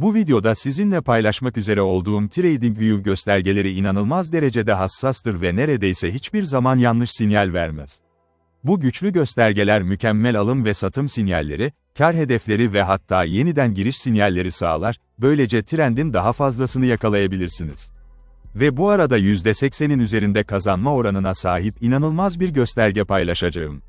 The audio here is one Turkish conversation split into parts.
Bu videoda sizinle paylaşmak üzere olduğum TradingView göstergeleri inanılmaz derecede hassastır ve neredeyse hiçbir zaman yanlış sinyal vermez. Bu güçlü göstergeler mükemmel alım ve satım sinyalleri, kar hedefleri ve hatta yeniden giriş sinyalleri sağlar, böylece trendin daha fazlasını yakalayabilirsiniz. Ve bu arada %80'in üzerinde kazanma oranına sahip inanılmaz bir gösterge paylaşacağım.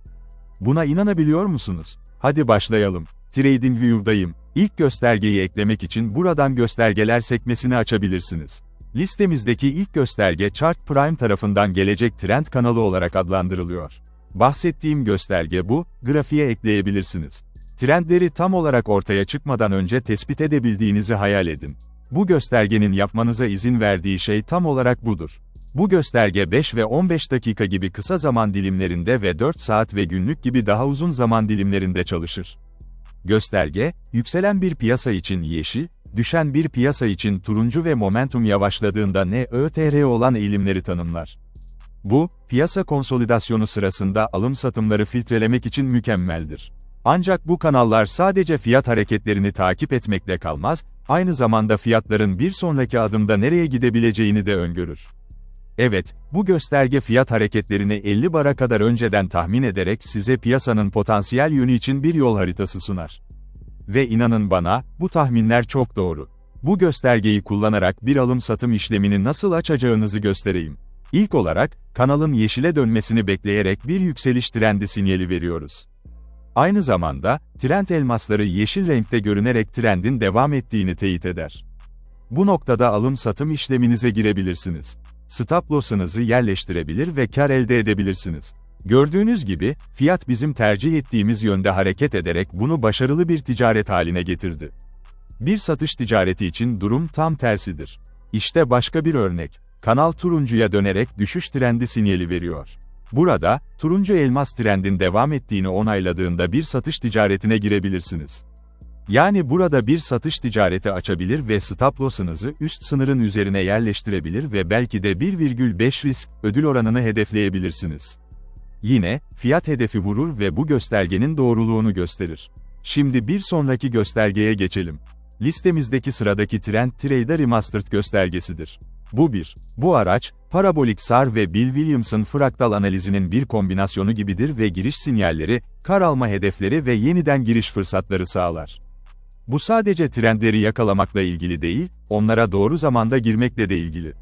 Buna inanabiliyor musunuz? Hadi başlayalım. TradingView'dayım. İlk göstergeyi eklemek için buradan göstergeler sekmesini açabilirsiniz. Listemizdeki ilk gösterge Chart Prime tarafından gelecek trend kanalı olarak adlandırılıyor. Bahsettiğim gösterge bu, grafiğe ekleyebilirsiniz. Trendleri tam olarak ortaya çıkmadan önce tespit edebildiğinizi hayal edin. Bu göstergenin yapmanıza izin verdiği şey tam olarak budur. Bu gösterge 5 ve 15 dakika gibi kısa zaman dilimlerinde ve 4 saat ve günlük gibi daha uzun zaman dilimlerinde çalışır. Gösterge, yükselen bir piyasa için yeşil, düşen bir piyasa için turuncu ve momentum yavaşladığında NÖTR olan eğilimleri tanımlar. Bu, piyasa konsolidasyonu sırasında alım-satımları filtrelemek için mükemmeldir. Ancak bu kanallar sadece fiyat hareketlerini takip etmekle kalmaz, aynı zamanda fiyatların bir sonraki adımda nereye gidebileceğini de öngörür. Evet, bu gösterge fiyat hareketlerini 50 bara kadar önceden tahmin ederek size piyasanın potansiyel yönü için bir yol haritası sunar. Ve inanın bana, bu tahminler çok doğru. Bu göstergeyi kullanarak bir alım-satım işlemini nasıl açacağınızı göstereyim. İlk olarak, kanalın yeşile dönmesini bekleyerek bir yükseliş trendi sinyali veriyoruz. Aynı zamanda, trend elmasları yeşil renkte görünerek trendin devam ettiğini teyit eder. Bu noktada alım-satım işleminize girebilirsiniz. Stop loss'ınızı yerleştirebilir ve kar elde edebilirsiniz. Gördüğünüz gibi, fiyat bizim tercih ettiğimiz yönde hareket ederek bunu başarılı bir ticaret haline getirdi. Bir satış ticareti için durum tam tersidir. İşte başka bir örnek. Kanal turuncuya dönerek düşüş trendi sinyali veriyor. Burada, turuncu elmas trendin devam ettiğini onayladığında bir satış ticaretine girebilirsiniz. Yani burada bir satış ticareti açabilir ve stop loss'ınızı üst sınırın üzerine yerleştirebilir ve belki de 1,5 risk ödül oranını hedefleyebilirsiniz. Yine, fiyat hedefi vurur ve bu göstergenin doğruluğunu gösterir. Şimdi bir sonraki göstergeye geçelim. Listemizdeki sıradaki Trend Trader Remastered göstergesidir. Bu bir. Bu araç, parabolik SAR ve Bill Williams'ın fraktal analizinin bir kombinasyonu gibidir ve giriş sinyalleri, kar alma hedefleri ve yeniden giriş fırsatları sağlar. Bu sadece trendleri yakalamakla ilgili değil, onlara doğru zamanda girmekle de ilgili.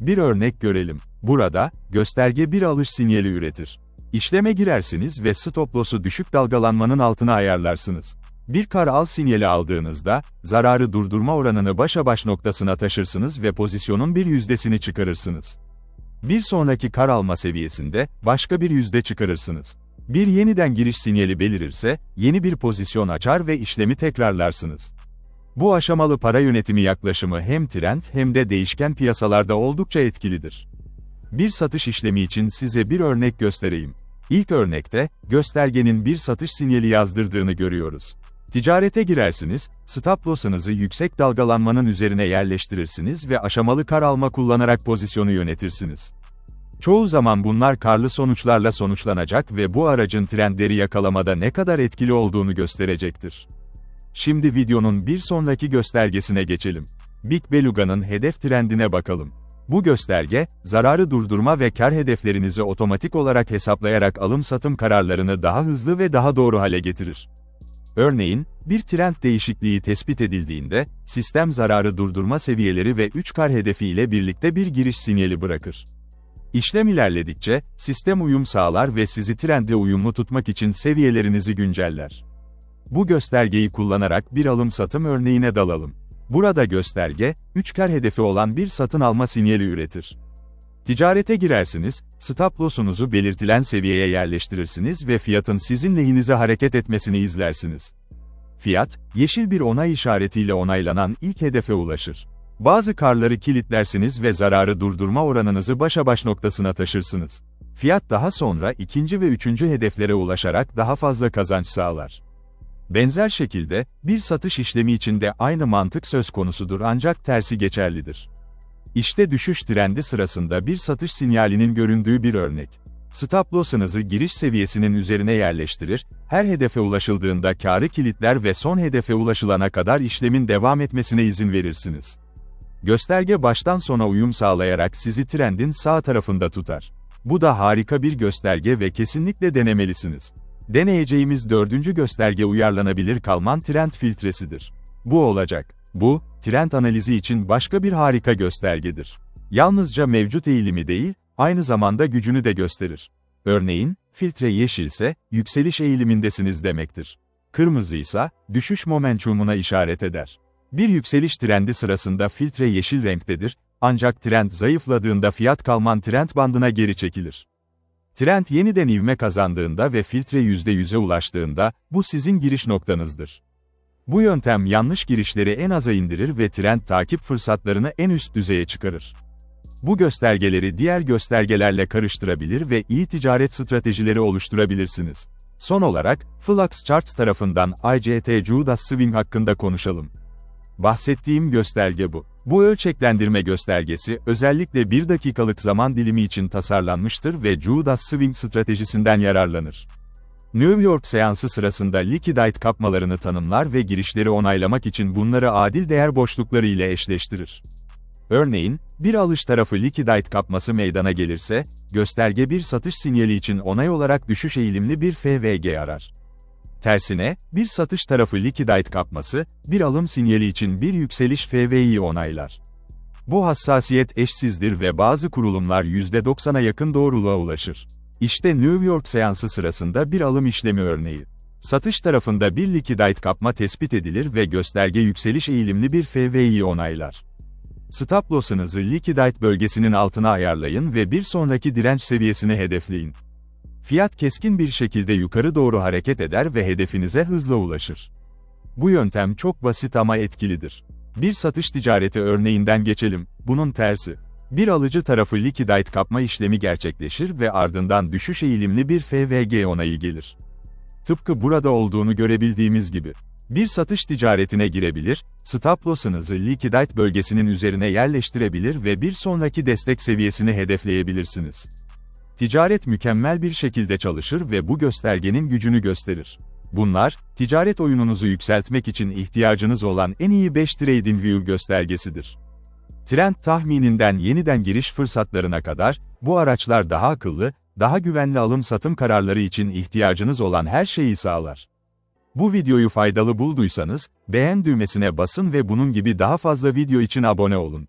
Bir örnek görelim. Burada, gösterge bir alış sinyali üretir. İşleme girersiniz ve stop loss'u düşük dalgalanmanın altına ayarlarsınız. Bir kar al sinyali aldığınızda, zararı durdurma oranını başa baş noktasına taşırsınız ve pozisyonun bir yüzdesini çıkarırsınız. Bir sonraki kar alma seviyesinde, başka bir yüzde çıkarırsınız. Bir yeniden giriş sinyali belirirse, yeni bir pozisyon açar ve işlemi tekrarlarsınız. Bu aşamalı para yönetimi yaklaşımı hem trend hem de değişken piyasalarda oldukça etkilidir. Bir satış işlemi için size bir örnek göstereyim. İlk örnekte, göstergenin bir satış sinyali yazdırdığını görüyoruz. Ticarete girersiniz, stop loss'ınızı yüksek dalgalanmanın üzerine yerleştirirsiniz ve aşamalı kar alma kullanarak pozisyonu yönetirsiniz. Çoğu zaman bunlar karlı sonuçlarla sonuçlanacak ve bu aracın trendleri yakalamada ne kadar etkili olduğunu gösterecektir. Şimdi videonun bir sonraki göstergesine geçelim. Big Beluga'nın hedef trendine bakalım. Bu gösterge, zararı durdurma ve kar hedeflerinizi otomatik olarak hesaplayarak alım-satım kararlarını daha hızlı ve daha doğru hale getirir. Örneğin, bir trend değişikliği tespit edildiğinde, sistem zararı durdurma seviyeleri ve 3 kar hedefi ile birlikte bir giriş sinyali bırakır. İşlem ilerledikçe, sistem uyum sağlar ve sizi trendle uyumlu tutmak için seviyelerinizi günceller. Bu göstergeyi kullanarak bir alım-satım örneğine dalalım. Burada gösterge, 3 kar hedefi olan bir satın alma sinyali üretir. Ticarete girersiniz, stop loss'unuzu belirtilen seviyeye yerleştirirsiniz ve fiyatın sizin lehinize hareket etmesini izlersiniz. Fiyat, yeşil bir onay işaretiyle onaylanan ilk hedefe ulaşır. Bazı karları kilitlersiniz ve zararı durdurma oranınızı başa baş noktasına taşırsınız. Fiyat daha sonra ikinci ve üçüncü hedeflere ulaşarak daha fazla kazanç sağlar. Benzer şekilde, bir satış işlemi için de aynı mantık söz konusudur ancak tersi geçerlidir. İşte düşüş trendi sırasında bir satış sinyalinin göründüğü bir örnek. Stop loss'ınızı giriş seviyesinin üzerine yerleştirir, her hedefe ulaşıldığında karı kilitler ve son hedefe ulaşılana kadar işlemin devam etmesine izin verirsiniz. Gösterge baştan sona uyum sağlayarak sizi trendin sağ tarafında tutar. Bu da harika bir gösterge ve kesinlikle denemelisiniz. Deneyeceğimiz dördüncü gösterge uyarlanabilir kalman trend filtresidir. Bu olacak. Bu, trend analizi için başka bir harika göstergedir. Yalnızca mevcut eğilimi değil, aynı zamanda gücünü de gösterir. Örneğin, filtre yeşilse, yükseliş eğilimindesiniz demektir. Kırmızı ise, düşüş momentumuna işaret eder. Bir yükseliş trendi sırasında filtre yeşil renktedir, ancak trend zayıfladığında fiyat kalman trend bandına geri çekilir. Trend yeniden ivme kazandığında ve filtre %100'e ulaştığında, bu sizin giriş noktanızdır. Bu yöntem yanlış girişleri en aza indirir ve trend takip fırsatlarını en üst düzeye çıkarır. Bu göstergeleri diğer göstergelerle karıştırabilir ve iyi ticaret stratejileri oluşturabilirsiniz. Son olarak, Flux Charts tarafından ICT Judas Swing hakkında konuşalım. Bahsettiğim gösterge bu. Bu ölçeklendirme göstergesi, özellikle 1 dakikalık zaman dilimi için tasarlanmıştır ve Judas Swing stratejisinden yararlanır. New York seansı sırasında liquidate kapmalarını tanımlar ve girişleri onaylamak için bunları adil değer boşlukları ile eşleştirir. Örneğin, bir alış tarafı liquidate kapması meydana gelirse, gösterge bir satış sinyali için onay olarak düşüş eğilimli bir FVG arar. Tersine, bir satış tarafı liquidate kapması, bir alım sinyali için bir yükseliş FV'yi onaylar. Bu hassasiyet eşsizdir ve bazı kurulumlar %90'a yakın doğruluğa ulaşır. İşte New York seansı sırasında bir alım işlemi örneği. Satış tarafında bir liquidate kapma tespit edilir ve gösterge yükseliş eğilimli bir FV'yi onaylar. Stop loss'ınızı liquidate bölgesinin altına ayarlayın ve bir sonraki direnç seviyesini hedefleyin. Fiyat keskin bir şekilde yukarı doğru hareket eder ve hedefinize hızla ulaşır. Bu yöntem çok basit ama etkilidir. Bir satış ticareti örneğinden geçelim, bunun tersi. Bir alıcı tarafı liquidate kapma işlemi gerçekleşir ve ardından düşüş eğilimli bir FVG onayı gelir. Tıpkı burada olduğunu görebildiğimiz gibi. Bir satış ticaretine girebilir, stop loss'ınızı liquidate bölgesinin üzerine yerleştirebilir ve bir sonraki destek seviyesini hedefleyebilirsiniz. Ticaret mükemmel bir şekilde çalışır ve bu göstergenin gücünü gösterir. Bunlar, ticaret oyununuzu yükseltmek için ihtiyacınız olan en iyi 5 TradingView göstergesidir. Trend tahmininden yeniden giriş fırsatlarına kadar, bu araçlar daha akıllı, daha güvenli alım-satım kararları için ihtiyacınız olan her şeyi sağlar. Bu videoyu faydalı bulduysanız, beğen düğmesine basın ve bunun gibi daha fazla video için abone olun.